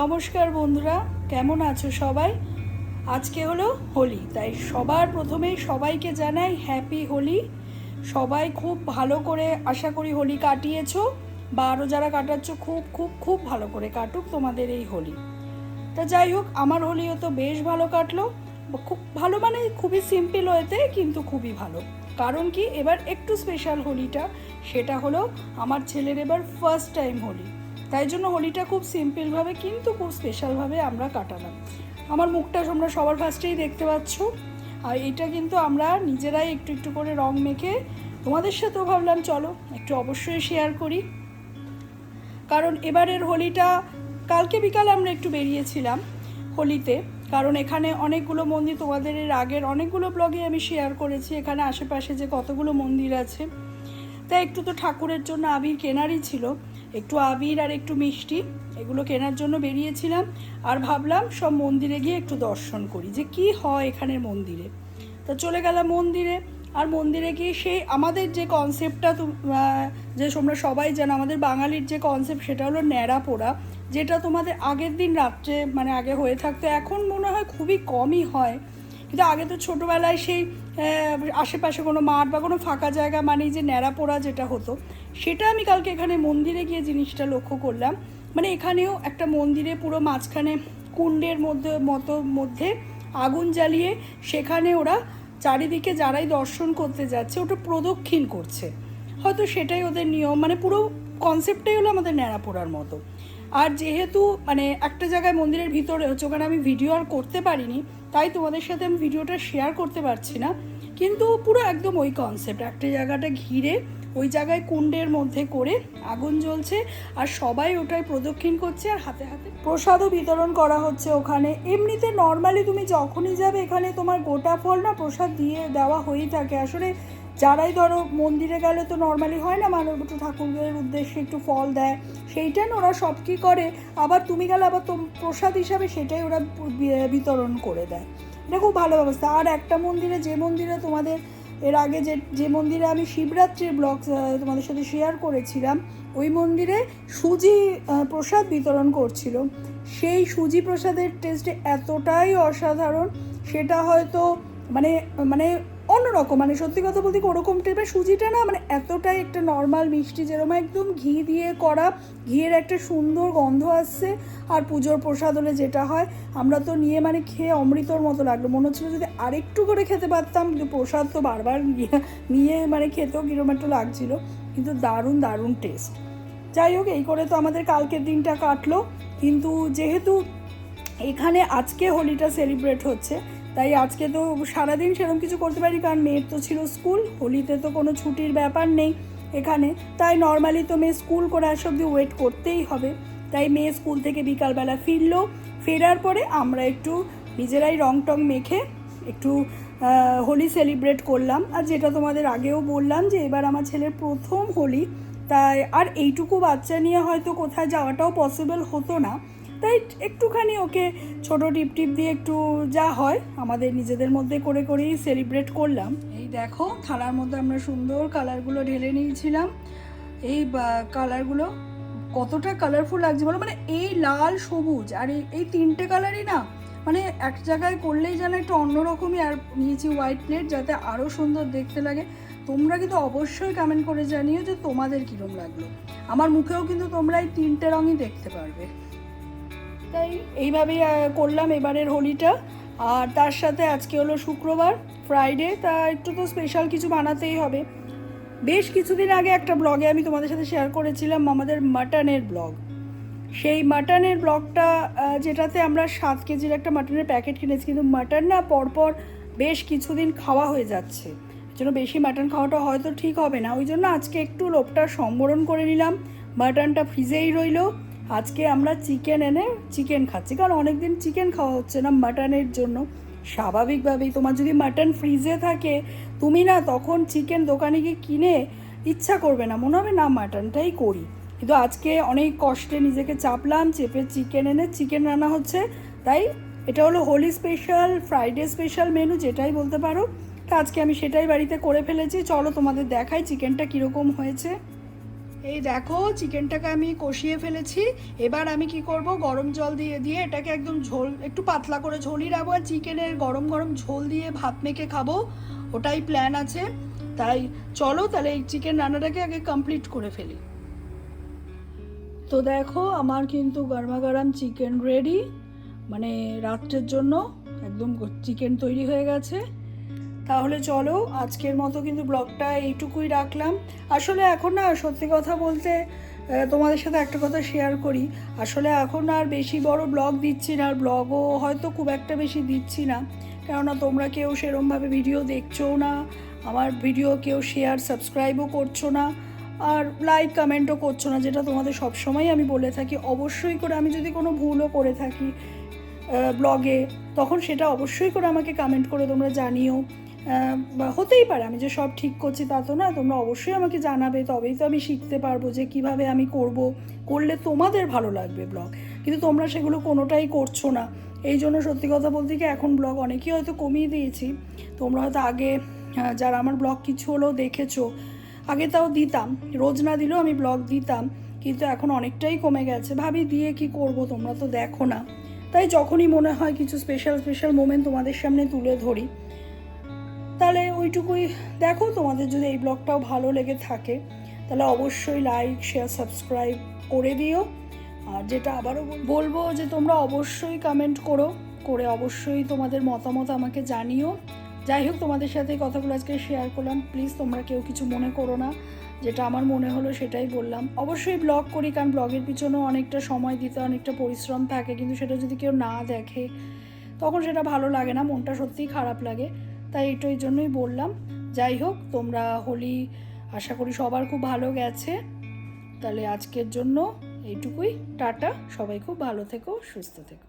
নমস্কার বন্ধুরা, কেমন আছো সবাই? আজকে হলো হোলি, তাই সবার প্রথমেই সবাইকে জানাই হ্যাপি হোলি। সবাই খুব ভালো করে আশা করি হোলি কাটিয়েছো, বা আরও যারা কাটাচ্ছ, খুব খুব খুব ভালো করে কাটুক তোমাদের এই হোলি। তা যাই হোক, আমার হোলিও তো বেশ ভালো কাটলো, খুব ভালো মানে খুবই সিম্পল হয়েতে, কিন্তু খুবই ভালো। কারণ কি, এবার একটু স্পেশাল হোলিটা, সেটা হলো আমার ছেলের এবার ফার্স্ট টাইম হোলি। তাই জন্য হোলিটা খুব সিম্পলভাবে কিন্তু খুব স্পেশালভাবে আমরা কাটালাম। আমার মুখটা তোমরা সবার ফার্স্টেই দেখতে পাচ্ছ। আর এটা কিন্তু আমরা নিজেরাই একটু একটু করে রং মেখে তোমাদের সাথেও ভাবলাম, চলো একটু অবশ্যই শেয়ার করি। কারণ এবারের হোলিটা কালকে বিকালে আমরা একটু বেরিয়েছিলাম হোলিতে। কারণ এখানে অনেকগুলো মন্দির তোমাদের এর আগের অনেকগুলো ব্লগে আমি শেয়ার করেছি। এখানে আশেপাশে যে কতগুলো মন্দির আছে। তাই একটু তো ঠাকুরের জন্য আবির কেনারই ছিল। একটু আবির আর একটু মিষ্টি, এগুলো কেনার জন্য বেরিয়েছিলাম আর ভাবলাম সব মন্দিরে গিয়ে একটু দর্শন করি, যে কি হয় এখানের মন্দিরে। তো চলে গেলাম মন্দিরে আর মন্দিরে গিয়ে সেই আমাদের যে কনসেপ্টটা যে তোমরা সবাই জানো, আমাদের বাঙালির যে কনসেপ্ট সেটা হলো ন্যাড়া পোড়া, যেটা তোমাদের আগের দিন রাত্রে মানে আগে হয়ে থাকতো, এখন মনে হয় খুবই কমই হয়। কিন্তু আগে তো ছোটোবেলায় সেই আশেপাশে কোনো মাঠ বা কোনো ফাঁকা জায়গা মানেই যে ন্যাড়া পোড়া যেটা হতো, সেটা আমি কালকে এখানে মন্দিরে গিয়ে জিনিসটা লক্ষ্য করলাম। মানে এখানেও একটা মন্দিরে পুরো মাঝখানে কুণ্ডের মধ্যে, মতো মধ্যে আগুন জ্বালিয়ে সেখানে ওরা চারিদিকে যারাই দর্শন করতে যাচ্ছে, ওটা প্রদক্ষিণ করছে। হয়তো সেটাই ওদের নিয়ম মানে পুরো কনসেপ্টটাই হলো আমাদের ন্যাড়া পোড়ার মতো। আর যেহেতু মানে একটা জায়গায় মন্দিরের ভিতরে হচ্ছে, ওখানে আমি ভিডিও আর করতে পারিনি, তাই তোমাদের সাথে আমি ভিডিওটা শেয়ার করতে পারছি না। কিন্তু পুরো একদম ওই কনসেপ্ট একটা জায়গাটা ঘিরে, ওই জায়গায় কুণ্ডের মধ্যে করে আগুন জ্বলছে, আর সবাই ওটাই প্রদক্ষিণ করছে, আর হাতে হাতে প্রসাদও বিতরণ করা হচ্ছে ওখানে। এমনিতে নর্মালি তুমি যখনই যাবে এখানে তোমার গোটা ফল না প্রসাদ দিয়ে দেওয়া হয়েই থাকে। আসলে যারাই ধরো মন্দিরে গেলে তো নর্মালি হয় না মানব একটু ঠাকুরের উদ্দেশ্যে একটু ফল দেয়, সেইটা না ওরা সব কী করে? আবার তুমি গেলে আবার তো প্রসাদ হিসাবে সেটাই ওরা বিতরণ করে দেয়। এটা খুব ভালো ব্যবস্থা। আর একটা মন্দিরে, যে মন্দিরে তোমাদের এর আগে যে যে মন্দিরে আমি শিবরাত্রির ব্লগ তোমাদের সাথে শেয়ার করেছিলাম, ওই মন্দিরে সুজি প্রসাদ বিতরণ করছিল। সেই সুজি প্রসাদের টেস্ট এতটাই অসাধারণ, সেটা হয়তো মানে মানে অন্যরকম মানে সত্যি কথা বলতে ওরকম টাইপের সুজিটা না মানে এতটাই একটা নর্মাল মিষ্টি যেরকম একদম ঘি দিয়ে করা, ঘিয়ের একটা সুন্দর গন্ধ আসছে আর পুজোর প্রসাদ হলে যেটা হয়, আমরা তো নিয়ে মানে খেয়ে অমৃতর মতো লাগল। মনে হচ্ছিল যদি আরেকটু করে খেতে পারতাম, কিন্তু প্রসাদ তো বারবার নিয়ে- মানে খেতেও কিরম একটু লাগছিল, কিন্তু দারুণ দারুণ টেস্ট যাই হোক, এই করে তো আমাদের কালকের দিনটা কাটলো। কিন্তু যেহেতু এখানে আজকে হোলিটা সেলিব্রেট হচ্ছে তাই আজকে তো সারাদিন সেরকম কিছু করতে পারি কারণ মেয়ের তো ছিল স্কুল, হোলিতে তো কোনো ছুটির ব্যাপার নেই এখানে। তাই নর্মালি তো মেয়ে স্কুল করে আসা অব্দি ওয়েট করতেই হবে। তাই মেয়ে স্কুল থেকে বিকালবেলা ফিরলো। ফেরার পরে আমরা একটু নিজেরাই রং টং মেখে একটু হোলি সেলিব্রেট করলাম। আর যেটা তোমাদের আগেও বললাম যে এবার আমার ছেলের প্রথম হোলি। তাই আর এইটুকু বাচ্চা নিয়ে হয়তো কোথায় যাওয়াটাও পসিবল হতো না। তাই একটুখানি ওকে ছোট টিপ টিপ দিয়ে একটু যা হয়, আমাদের নিজেদের মধ্যে করে করেই সেলিব্রেট করলাম। এই দেখো, থালার মধ্যে আমরা সুন্দর কালারগুলো ঢেলে নিয়েছিলাম। এই কালারগুলো কতটা কালারফুল লাগছে বলো? মানে এই লাল, সবুজ, আর এই তিনটে কালারই না মানে এক জায়গায় করলেই যেন একটু অন্যরকমই, আর নিয়েছি হোয়াইট প্লেট যাতে আরও সুন্দর দেখতে লাগে। তোমরা কিন্তু অবশ্যই কমেন্ট করে জানিও যে তোমাদের কীরম লাগল। আমার মুখেও কিন্তু তোমরা এই তিনটে রঙই দেখতে পারবে। তাই এইভাবেই করলাম এবারের হোলিটা। আর তার সাথে আজকে হলো শুক্রবার ফ্রাইডে তা একটু তো স্পেশাল কিছু বানাতেই হবে। বেশ কিছুদিন আগে একটা ব্লগে আমি তোমাদের সাথে শেয়ার করেছিলাম, আমাদের মাটনের ব্লগ সেই মাটনের ব্লগটা যেটাতে আমরা সাত কেজির একটা মাটনের প্যাকেট কিনেছি, কিন্তু মাটন না পরপর বেশ কিছুদিন খাওয়া হয়ে যাচ্ছে। জন্য বেশি মাটন খাওয়াটা হয়তো ঠিক হবে না। ওই জন্য আজকে একটু লোভটা সম্বরণ করে নিলাম। মাটনটা ফ্রিজেই রইল। আজকে আমরা চিকেন এনে চিকেন খাচ্ছি। কারণ অনেকদিন চিকেন খাওয়া হচ্ছে না মাটনের জন্য। স্বাভাবিকভাবেই তোমার যদি মাটন ফ্রিজে থাকে, তুমি না তখন চিকেন দোকানে গিয়ে কিনে ইচ্ছা করবে না। মনে হবে, না মাটনটাই করি। কিন্তু আজকে অনেক কষ্টে নিজেকে চাপলাম, চেপে চিকেন এনে চিকেন রান্না হচ্ছে। তাই এটা হলো Holi special Friday special menu যেটাই বলতে পারো। তা আজকে আমি সেটাই বাড়িতে করে ফেলেছি। চলো তোমাদের দেখাই চিকেনটা কীরকম হয়েছে। এই দেখো, চিকেনটাকে আমি কষিয়ে ফেলেছি। এবার আমি কি করব? গরম জল দিয়ে দিয়ে এটাকে একদম ঝোল, একটু পাতলা করে ঝোলই রাখব আর চিকেনের গরম গরম ঝোল দিয়ে ভাত মেখে খাব। ওটাই প্ল্যান আছে। তাই চলো, তাহলে এই চিকেন রান্নাটাকে আগে কমপ্লিট করে ফেলি। তো দেখো, আমার কিন্তু গরমা গরম চিকেন রেডি মানে রাত্রের জন্য একদম চিকেন তৈরি হয়ে গেছে। তাহলে চলো, আজকের মতো কিন্তু ব্লগটা এইটুকুই রাখলাম। আসলে এখন না, সত্যি কথা বলতে তোমাদের সাথে একটা কথা শেয়ার করি। আসলে এখন আর বেশি বড় ব্লগ দিচ্ছি না, আর ব্লগও হয়তো খুব একটা বেশি দিচ্ছি না। কেননা তোমরা কেউ সেরমভাবে ভিডিও দেখছোও না, আমার ভিডিও কেউ শেয়ার সাবস্ক্রাইবও করছ না, আর লাইক কমেন্টও করছ না, যেটা তোমাদের সবসময় আমি বলে থাকি। অবশ্যই করে আমি যদি কোনো ভুলও করে থাকি ব্লগে, তখন সেটা অবশ্যই করে আমাকে কমেন্ট করে তোমরা জানিও। হতেই পারে, আমি যে সব ঠিক করছি তা তো না, তোমরা অবশ্যই আমাকে জানাবে, তবেই তো আমি শিখতে পারব যে কীভাবে আমি করব, করলে তোমাদের ভালো লাগবে ব্লগ। কিন্তু তোমরা সেগুলো কোনোটাই করছ না। এই জন্য সত্যি কথা বলতে কি এখন ব্লগ অনেকেই হয়তো কমিয়ে দিয়েছি। তোমরা হয়তো আগে যারা আমার ব্লগ কিছু হলেও দেখেছ, আগে তাও দিতাম, রোজ না দিলেও আমি ব্লগ দিতাম, কিন্তু এখন অনেকটাই কমে গেছে। ভাবি দিয়ে কি করব, তোমরা তো দেখো না। তাই যখনই মনে হয় কিছু স্পেশাল স্পেশাল মোমেন্ট তোমাদের সামনে তুলে ধরি তাহলে ওইটুকুই দেখো, তোমাদের যদি এই ব্লগটাও ভালো লেগে থাকে, তাহলে অবশ্যই লাইক শেয়ার সাবস্ক্রাইব করে দিও। আর যেটা আবারও বলব যে তোমরা অবশ্যই কমেন্ট করো, করে অবশ্যই তোমাদের মতামত আমাকে জানিও। যাই হোক, তোমাদের সাথে এই কথাগুলো আজকে শেয়ার করলাম। প্লিজ তোমরা কেউ কিছু মনে করো না। যেটা আমার মনে হলো সেটাই বললাম। অবশ্যই ব্লগ করি, কারণ ব্লগের পিছনেও অনেকটা সময় দিতে, অনেকটা পরিশ্রম থাকে। কিন্তু সেটা যদি কেউ না দেখে, তখন সেটা ভালো লাগে না, মনটা সত্যিই খারাপ লাগে। তাই এটাই জন্যই বললাম। যাই হোক, তোমরা হোলি আশা করি সবার খুব ভালো গেছে। তাহলে আজকের জন্য এইটুকুই। টাটা। সবাই খুব ভালো থেকো, সুস্থ থেকো।